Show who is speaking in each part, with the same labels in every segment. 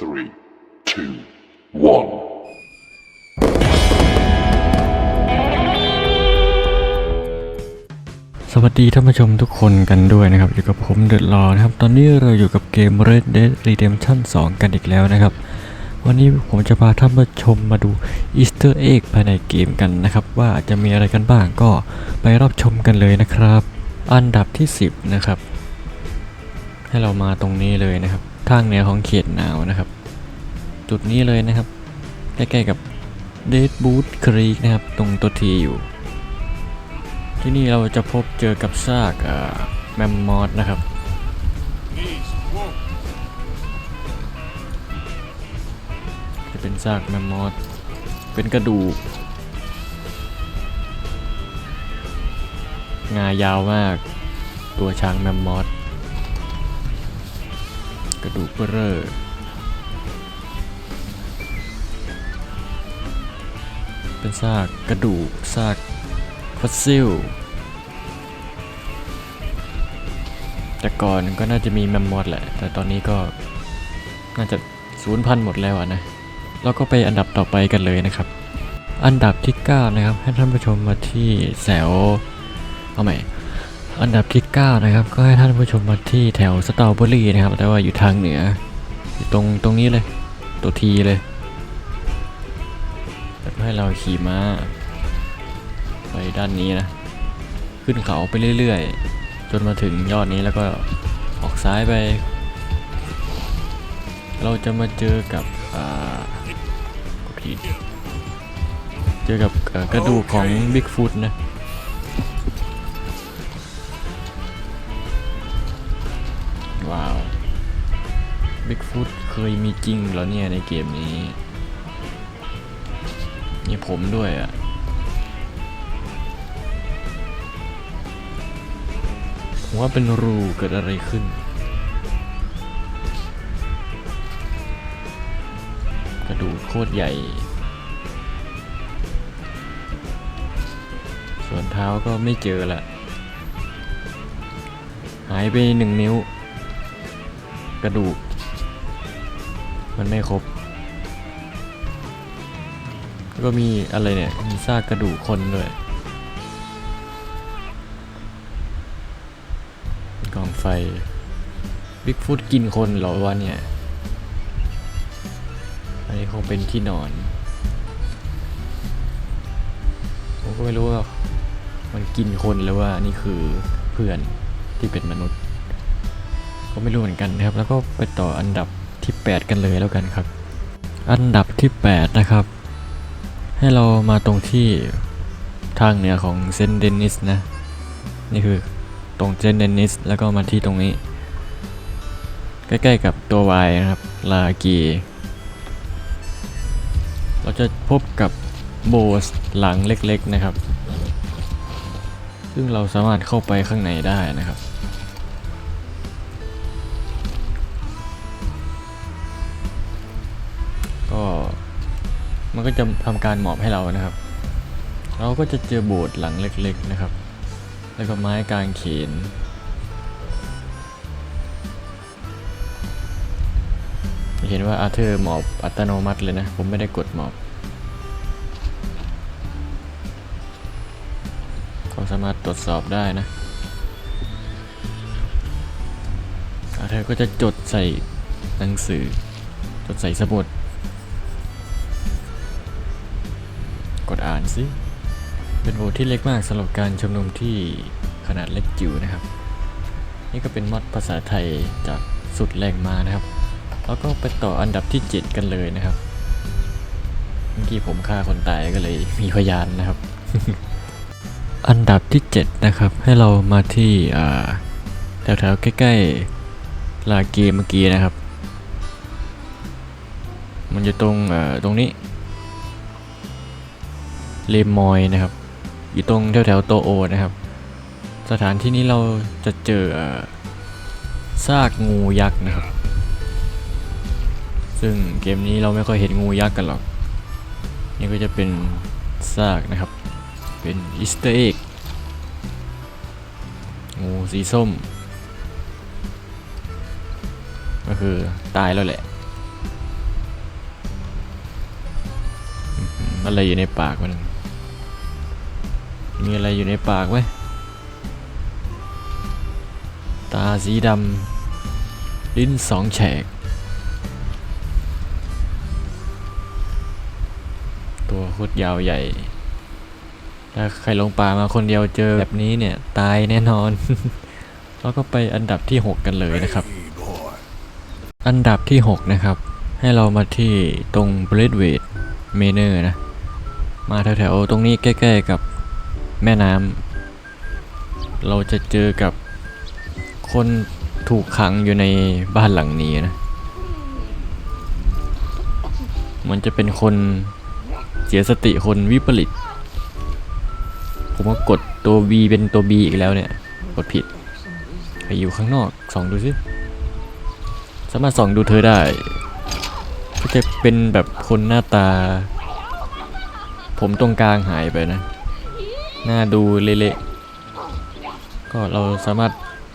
Speaker 1: three, two, one.
Speaker 2: สวัสดีท่านผู้ชมทุกคนกันด้วยนะครับ อยู่กับผมเดอะลอนะครับ ตอนนี้เราอยู่กับเกม Red Dead Redemption 2 กันอีกแล้วนะครับ วันนี้ผมจะพาท่านผู้ชมมาดูอีสเตอร์เอ็กภายในเกมกันนะครับ ว่าจะมีอะไรกันบ้างก็ไปรับชมกันเลยนะครับ อันดับที่ 10 นะครับ ให้เรามาตรงนี้เลยนะครับ ทางเหนือของเขตหนาวนะครับ จุดนี้เลยนะครับ ใกล้ๆกับ Dead Boot Creek นะครับ ตรงตัวทีอยู่ ที่นี่เราจะพบเจอกับซากเอ่อแมมมอสนะครับจะเป็นซากแมมมอสเป็นกระดูก งายาวมาก ตัวช้างแมมมอส กระดูกเบอเร่อเป็นซากกระดูกซากฟอสซิล แต่ก่อนก็น่าจะมีแมมมอสแหละ แต่ตอนนี้ก็น่าจะสูญพันหมดแล้วอะนะ เราก็ไปอันดับต่อไปกันเลยนะครับ อันดับที่ 9 นะครับ ให้ท่านผู้ชมมาที่แถวเอาใหม่ อันดับที่ 9 นะครับ ก็ให้ท่านผู้ชมมาที่แถวสตรอเบอรี่นะครับ แต่ว่าอยู่ทางเหนืออยู่ตรงตรงนี้เลย ตัวทีเลยแล้วก็ให้เราขี่ม้า ไปด้านนี้นะ ขึ้นเขาไปเรื่อยๆ จนมาถึงยอดนี้แล้วก็ออกซ้ายไป เราจะมาเจอกับอ่ากดผิดเจอกับเอ่อกระดูกของบิ๊กฟุตนะ ว้าวบิ๊กฟุตเคยมีจริงเหรอเนี่ยในเกมนี้มีผมด้วยอะผมว่าเป็นรูเกิดอะไรขึ้น กระดูกโคตรใหญ่ ส่วนเท้าก็ไม่เจอละหายไปหนึ่งนิ้ว กระดูก มันไม่ครบ แล้วก็มีอะไรเนี่ย มีซากกระดูกคนด้วย กองไฟบิ๊กฟุตกินคนเหรอวะเนี่ย อันนี้คงเป็นที่นอน ผมก็ไม่รู้ว่ามันกินคนหรือว่านี่คือเพื่อนที่เป็นมนุษย์ ก็ไม่รู้เหมือนกันนะครับ แล้วก็ไปต่ออันดับที่ 8 กันเลยแล้วกันครับ อันดับที่ 8 นะครับ ให้เรามาตรงที่ทางเหนือของเซนเดนิสนะ นี่คือตรงเจนเดนิสแล้วก็มาที่ตรงนี้ ใกล้ๆกับตัว Y นะครับ ลากี เราจะพบกับโบสหลังเล็กๆนะครับ ซึ่งเราสามารถเข้าไปข้างในได้นะครับ ก็มันก็จะทำการหมอบให้เรานะครับ เราก็จะเจอโบสถ์หลังเล็กๆนะครับ แล้วก็ไม้กางเขนเห็นว่าอาเธอร์หมอบอัตโนมัติเลยนะ ผมไม่ได้กดหมอบเขาสามารถตรวจสอบได้นะ อาเธอร์ก็จะจดใส่หนังสือ จดใส่สมุด สิ เป็นโบสถ์ที่เล็กมากสำหรับการชุมนุมที่ขนาดเล็กจิ๋วนะครับ นี่ก็เป็นมอดภาษาไทยจากสุดแรงมานะครับ แล้วก็ไปต่ออันดับที่ 7 กันเลยนะครับ เมื่อกี้ผมฆ่าคนตายก็เลยมีพยานนะครับ อันดับที่ 7 นะครับ ให้เรามาที่แถวๆใกล้ๆลาเกมเมื่อกี้นะครับ มันอยู่ตรงตรงนี้ เลมอยนะครับ อยู่ตรงแถวแถวโตโอนะครับ สถานที่นี้เราจะเจอซากงูยักษ์นะครับ ซึ่งเกมนี้เราไม่ค่อยเห็นงูยักษ์กันหรอก นี่ก็จะเป็นซากนะครับ เป็นอิสเตอร์เอ็กงูสีส้ม ก็คือตายแล้วแหละ อะไรอยู่ในปากมัน มีอะไรอยู่ในปากไหมตาสีดำลิ้นสองแฉก ตัวโคตรยาวใหญ่ ถ้าใครลงป่ามาคนเดียวเจอแบบนี้เนี่ย ตายแน่นอน แล้วก็ไปอันดับที่ 6 กันเลยนะครับ อันดับที่ 6 นะครับ ให้เรามาที่ตรง b r e a d w a y m a n o r นะ มาแถวๆตรงนี้ใกล้ๆกับ แม่น้ำเราจะเจอกับคนถูกขังอยู่ในบ้านหลังนี้นะ มันจะเป็นคนเสียสติคนวิปริต ผมก็กดตัว V เป็นตัว B อีกแล้วเนี่ย กดผิดใครอยู่ข้างนอกส่องดูสิสามารถส่องดูเธอได้ ก็จะเป็นแบบคนหน้าตา ผมตรงกลางหายไปนะ หน้าดูเละๆก็เราสามารถ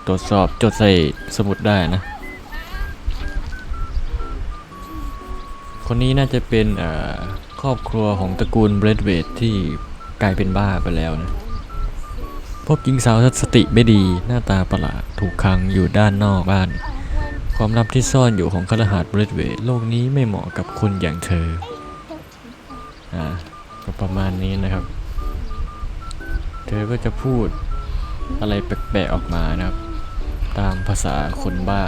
Speaker 2: ตรวจสอบจดใส่สมุดได้นะ คนนี้น่าจะเป็นครอบครัวของตระกูลเบรดเวดที่กลายเป็นบ้าไปแล้วนะ พบหญิงสาวสติไม่ดีหน้าตาประหลาดถูกขังอยู่ด้านนอกบ้าน ความลับที่ซ่อนอยู่ของคฤหาสน์เบรดเวดโลกนี้ไม่เหมาะกับคนอย่างเธอ อ่าก็ประมาณนี้นะครับ เธอก็จะพูดอะไรแปลกๆออกมานะครับ ตามภาษาคนบ้า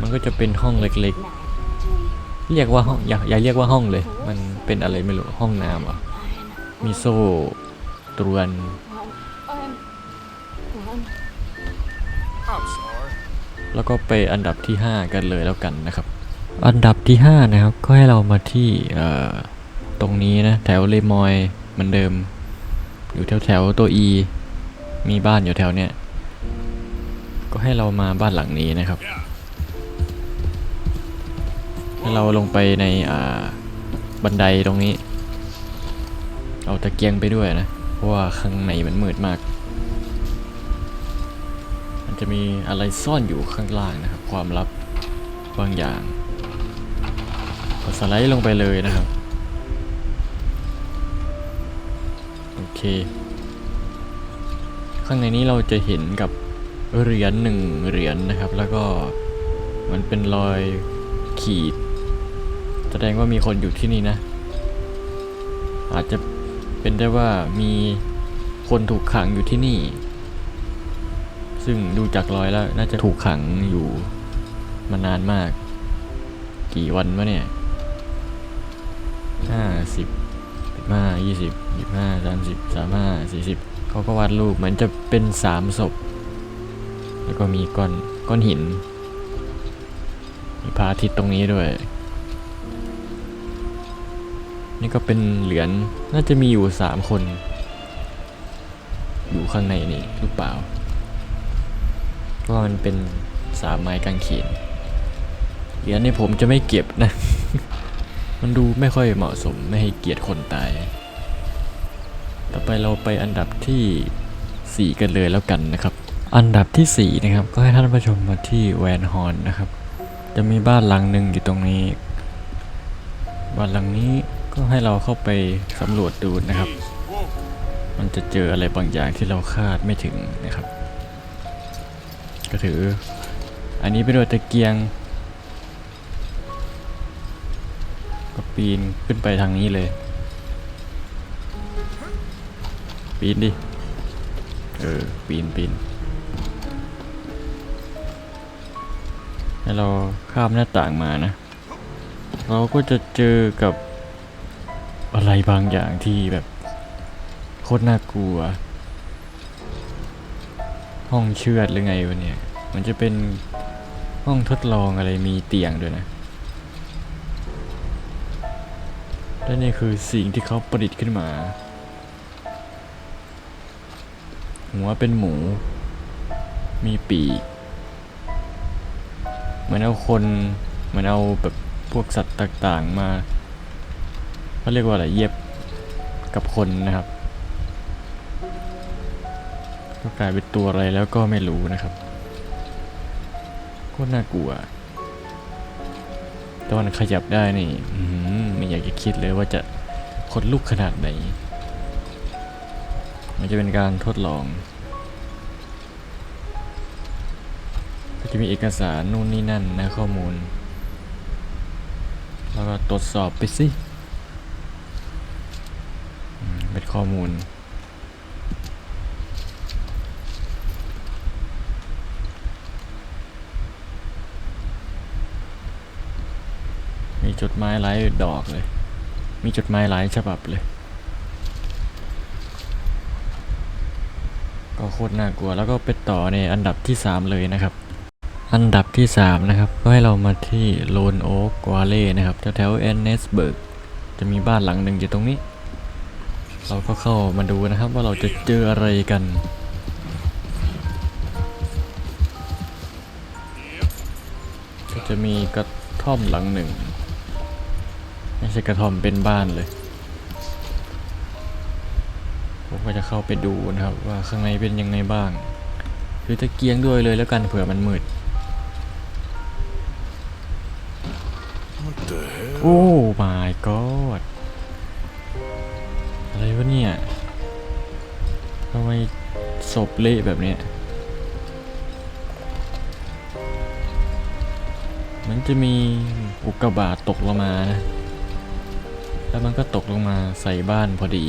Speaker 2: มันก็จะเป็นห้องเล็กๆ เรียกว่าห้องอย่าอย่าเรียกว่าห้องเลย มันเป็นอะไรไม่รู้ห้องน้ำอะมีโซ่ตรวนแล้วก็ไปอันดับที่ 5 กันเลยแล้วกันนะครับ อันดับที่ 5 นะครับ ก็ให้เรามาที่เอ่อ ตรงนี้นะ แถวเลมอยเหมือนเดิม อยู่แถวแถวตัว E มีบ้านอยู่แถวเนี้ยก็ให้เรามาบ้านหลังนี้นะครับให้เราลงไปในอ่าบันไดตรงนี้ เอาตะเกียงไปด้วยนะ เพราะว่าข้างในมันมืดมาก มันจะมีอะไรซ่อนอยู่ข้างล่างนะครับ ความลับบางอย่างกดสไลด์ลงไปเลยนะครับ เค ข้างในนี้เราจะเห็นกับเหรียญหนึ่งเหรียญนะครับ แล้วก็มันเป็นรอยขีด แสดงว่ามีคนอยู่ที่นี่นะ อาจจะเป็นได้ว่ามีคนถูกขังอยู่ที่นี่ ซึ่งดูจากรอยแล้วน่าจะถูกขังอยู่มานานมาก กี่วันวะเนี่ยห้าสิบ ห้ายี่สิบยี่ห้าสามสิบสามห้าสี่สิบเขาก็วาดรูปเหมือนจะเป็นสามศพ แล้วก็มีก้อนก้อนหิน มีพระอาทิตย์ตรงนี้ด้วย นี่ก็เป็นเหรียญน่าจะมีอยู่สามคน อยู่ข้างในนี่หรือเปล่าเพราะมันเป็นสามไม้กางเขนเหรียญนี่ผมจะไม่เก็บนะ มันดูไม่ค่อยเหมาะสมไม่ให้เกียรติคนตาย ต่อไปเราไปอันดับที่ 4 กันเลยแล้วกันนะครับ อันดับที่ 4 นะครับ ก็ให้ท่านผู้ชมมาที่แวนฮอร์นนะครับ จะมีบ้านหลังหนึ่งอยู่ตรงนี้ บ้านหลังนี้ก็ให้เราเข้าไปสำรวจดูนะครับ มันจะเจออะไรบางอย่างที่เราคาดไม่ถึงนะครับ ก็ถือ อันนี้เป็นโดวตะเกียง ปีนขึ้นไปทางนี้เลย ปีนดิ เออ ปีนปีนให้เราข้ามหน้าต่างมานะ เราก็จะเจอกับอะไรบางอย่างที่แบบโคตรน่ากลัว ห้องเชือดหรือไงวะเนี่ย มันจะเป็นห้องทดลองอะไรมีเตียงด้วยนะ และนี่คือสิ่งที่เขาประดิษฐ์ขึ้นมา หัวเป็นหมู มีปีก เหมือนเอาคนเหมือนเอาแบบพวกสัตว์ต่างๆมาเขาเรียกว่าอะไรเย็บกับคนนะครับ ก็กลายเป็นตัวอะไรแล้วก็ไม่รู้นะครับโคตรน่ากลัว แต่ว่ามันขยับได้นี่ไม่อยากจะคิดเลยว่าจะขนลุกขนาดไหน มันจะเป็นการทดลอง ก็จะมีเอกสารนู่นนี่นั่นนะข้อมูล แล้วก็ตรวจสอบไปสิ เป็นข้อมูล จดหมายหลายดอกเลย มีจดหมายหลายฉบับเลย ก็โคตรน่ากลัวแล้วก็ไปต่อในอันดับที่ 3 เลยนะครับ อันดับที่ 3 นะครับ ก็ให้เรามาที่โลนโอ๊กกวาเล่นะครับแถวๆแอนเนสเบิร์กจะมีบ้านหลังหนึ่งอยู่ตรงนี้ เราก็เข้ามาดูนะครับว่าเราจะเจออะไรกันก็จะมีกระท่อมหลังหนึ่ง ไม่ใช่กระท่อมเป็นบ้านเลย ผมก็จะเข้าไปดูนะครับ ว่าข้างในเป็นยังไงบ้าง คือตะเกียงด้วยเลยแล้วกันเผื่อมันมืด โอ้ my god อะไรวะเนี่ยทำไมศพเละแบบเนี้ยมันจะมีอุกกาบาตตกลงมานะ แล้วมันก็ตกลงมาใส่บ้านพอดี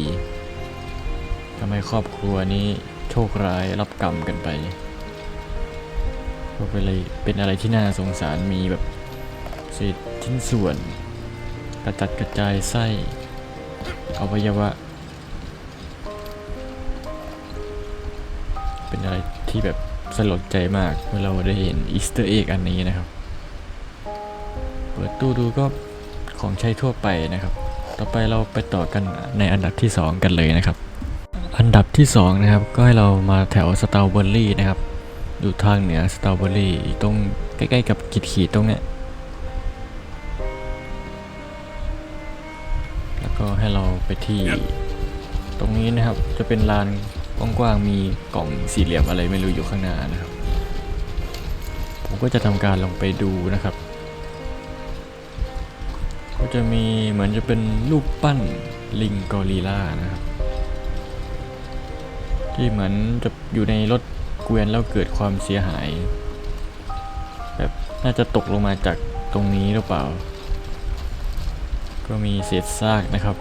Speaker 2: ทำไมครอบครัวนี้โชคร้ายรับกรรมกันไปก็เป็นอะไรเป็นอะไรที่น่าสงสารมีแบบเศษชิ้นส่วน กระจัดกระจายไส้อวัยวะ เป็นอะไรที่แบบสลดใจมากเมื่อเราได้เห็นอีสเตอร์เอ็กอันนี้นะครับ เปิดตู้ดูก็ของใช้ทั่วไปนะครับ ต่อไปเราไปต่อกันในอันดับที่ 2 กันเลยนะครับ อันดับที่ 2 นะครับ ก็ให้เรามาแถวสตรอเบอรี่นะครับ อยู่ทางเหนือสตรอเบอรี่ตรงใกล้ ๆ กับขีดขีดตรงเนี้ยแล้วก็ให้เราไปที่ตรงนี้นะครับจะเป็นลานกว้างๆมีกล่องสี่เหลี่ยมอะไรไม่รู้อยู่ข้างหน้านะครับ ผมก็จะทำการลงไปดูนะครับ ก็จะมีเหมือนจะเป็นรูปปั้นลิงกอริลล่านะครับ ที่เหมือนจะอยู่ในรถเกวียนแล้วเกิดความเสียหาย แบบน่าจะตกลงมาจากตรงนี้หรือเปล่า ก็มีเศษซากนะครับ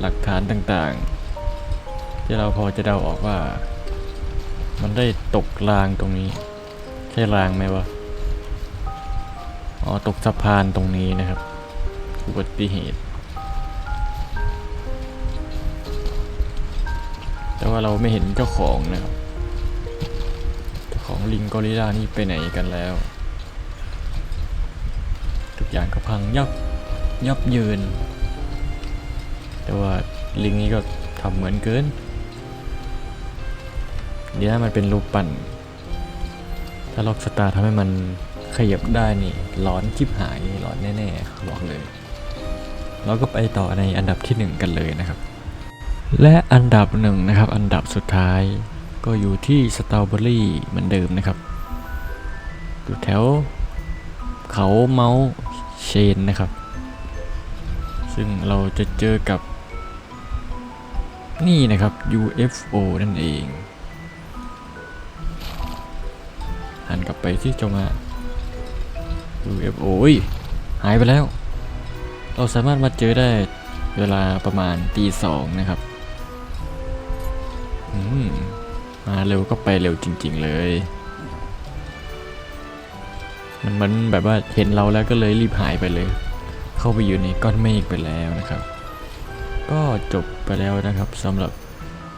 Speaker 2: หลักฐานต่างๆ ที่เราพอจะเดาออกว่า มันได้ตกรางตรงนี้ ใช่รางไหมวะอ๋อตกสะพานตรงนี้นะครับ อุบัติเหตุ แต่ว่าเราไม่เห็นเจ้าของนะครับเจ้าของลิงกอริลานี่ไปไหนกันแล้ว ทุกอย่างก็พังยับยับเยิน แต่ว่าลิงนี้ก็ทำเหมือนเกิน เดี๋ยวมันเป็นรูปปั้นถ้าล็อกสตาร์ทำให้มันขยับได้นี่ร้อนชิบหายร้อนแน่ๆบอกเลย เราก็ไปต่อในอันดับที่หนึ่งกันเลยนะครับ และอันดับหนึ่งนะครับ อันดับสุดท้ายก็อยู่ที่สตรอเบอรี่เหมือนเดิมนะครับอยู่แถวเขาเมาส์เชนนะครับ ซึ่งเราจะเจอกับ นี่นะครับ UFO นั่นเองหันกลับไปที่จงมา UFO อ้ยหายไปแล้ว เราสามารถมาเจอได้เวลาประมาณตีสองนะครับอืมมาเร็วก็ไปเร็วจริง ๆ เลย มันเหมันแบบว่าเห็นเราแล้วก็เลยรีบหายไปเลย เข้าไปอยู่ในก้อนเมฆไปแล้วนะครับ ก็จบไปแล้วนะครับสำหรับ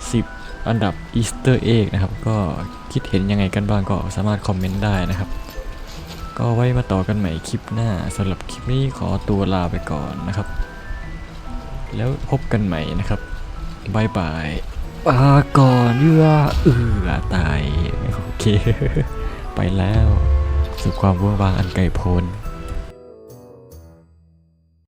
Speaker 2: 10 อันดับอีสเตอร์เอ็กนะครับ ก็คิดเห็นยังไงกันบ้างก็สามารถคอมเมนต์ได้นะครับ ก็ไว้มาต่อกันใหม่คลิปหน้าสำหรับคลิปนี้ขอตัวลาไปก่อนนะครับ แล้วพบกันใหม่นะครับบายบายปาก่อนเยื่อเอือตาย โอเค ไปแล้ว สู่ความว่างวางอันไกลโพ้น